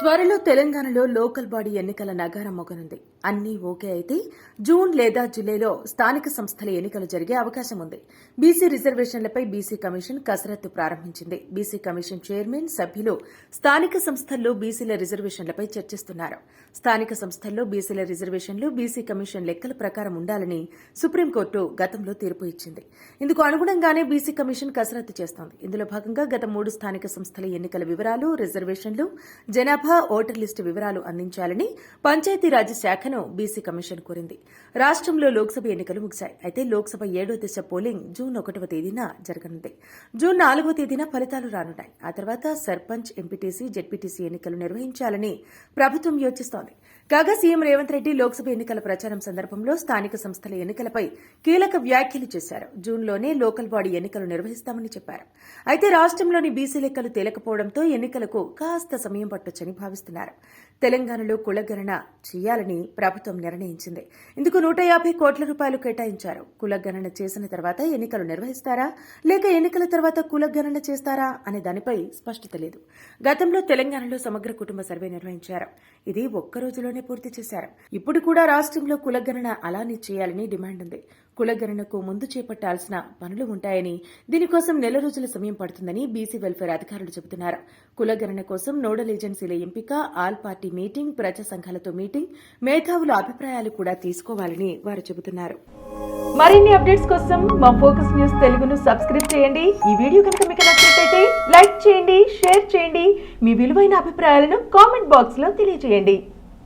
త్వరలో తెలంగాణలో local body ఎన్నికల నగారం మొగనుంది. అన్నీ ఓకే అయితే జూన్ లేదా జూలైలో స్థానిక సంస్థల ఎన్నికలు జరిగే అవకాశం ఉంది. బీసీ రిజర్వేషన్లపై బీసీ కమిషన్ కసరత్తు ప్రారంభించింది. బీసీ కమిషన్ చైర్మన్ సభ్యులు స్థానిక సంస్థల్లో బీసీల రిజర్వేషన్లపై చర్చిస్తున్నారు. స్థానిక సంస్థల్లో బీసీల రిజర్వేషన్లు బీసీ కమిషన్ లెక్కల ప్రకారం ఉండాలని సుప్రీంకోర్టు గతంలో తీర్పు ఇచ్చింది. ఇందుకు అనుగుణంగానే బీసీ కమిషన్ కసరత్తు చేస్తోంది. ఇందులో భాగంగా గత మూడు స్థానిక సంస్థల ఎన్నికల వివరాలు రిజర్వేషన్లు జనాభా ఓటర్ లిస్టు వివరాలు అందించాలని పంచాయతీరాజ్ శాఖను బీసీ కమిషన్ కోరింది. రాష్ట్రంలో లోక్సభ ఎన్నికలు ముగిశాయి. అయితే లోక్సభ ఏడో దశ పోలింగ్ జూన్ ఒకటవ తేదీన జరగనుంది. జూన్ నాలుగో తేదీన ఫలితాలు రానున్నాయి. ఆ తర్వాత సర్పంచ్ ఎంపీటీసీ జెడ్పీటీసీ ఎన్నికలు నిర్వహించాలని ప్రభుత్వం యోచిస్తోంది. కాగా సీఎం రేవంత్ రెడ్డి లోక్సభ ఎన్నికల ప్రచారం సందర్భంలో స్థానిక సంస్థల ఎన్నికలపై కీలక వ్యాఖ్యలు చేశారు. జూన్లోనే లోకల్ బాడీ ఎన్నికలు నిర్వహిస్తామని చెప్పారు. అయితే రాష్ట్రంలోని బీసీ లెక్కలు తేలకపోవడంతో ఎన్నికలకు కాస్త సమయం పట్టొచ్చని భావిస్తున్నారు. తెలంగాణలో కులగణన చేయాలని ప్రభుత్వం నిర్ణయించింది. ఇందుకు నూట యాభై కోట్ల రూపాయలు కేటాయించారు. కులగణన చేసిన తర్వాత ఎన్నికలు నిర్వహిస్తారా? లేక ఎన్నికల తర్వాత కులగణన చేస్తారా? అనే దానిపై స్పష్టత లేదు. గతంలో తెలంగాణలో సమగ్ర కుటుంబ సర్వే నిర్వహించారు. ఇది ఒక్క రోజులోనే పూర్తి చేశారు. ఇప్పుడు కూడా రాష్ట్రంలో కులగణన అలానే చేయాలని డిమాండ్ ఉంది. కులగణనకు ముందు చేపట్టాల్సిన పనులు ఉంటాయని దీనికోసం నెల రోజుల సమయం పడుతుందని బీసీ వెల్ఫేర్ అధికారులు చెబుతున్నారు. కులగణన కోసం నోడల్ ఏజెన్సీల ఎంపిక ఆల్ పార్టీ మీటింగ్ ప్రజా సంఘాలతో మీటింగ్ మేధావుల అభిప్రాయాలు కూడా తీసుకోవాలని వారు చెబుతున్నారు. మరిన్ని అప్డేట్స్ కోసం మా ఫోకస్ న్యూస్ తెలుగును సబ్స్క్రైబ్ చేయండి. ఈ వీడియో కనుక మీకు నచ్చినట్లయితే లైక్ చేయండి షేర్ చేయండి. మీ విలువైన అభిప్రాయాలను కామెంట్ బాక్స్లో తెలియజేయండి.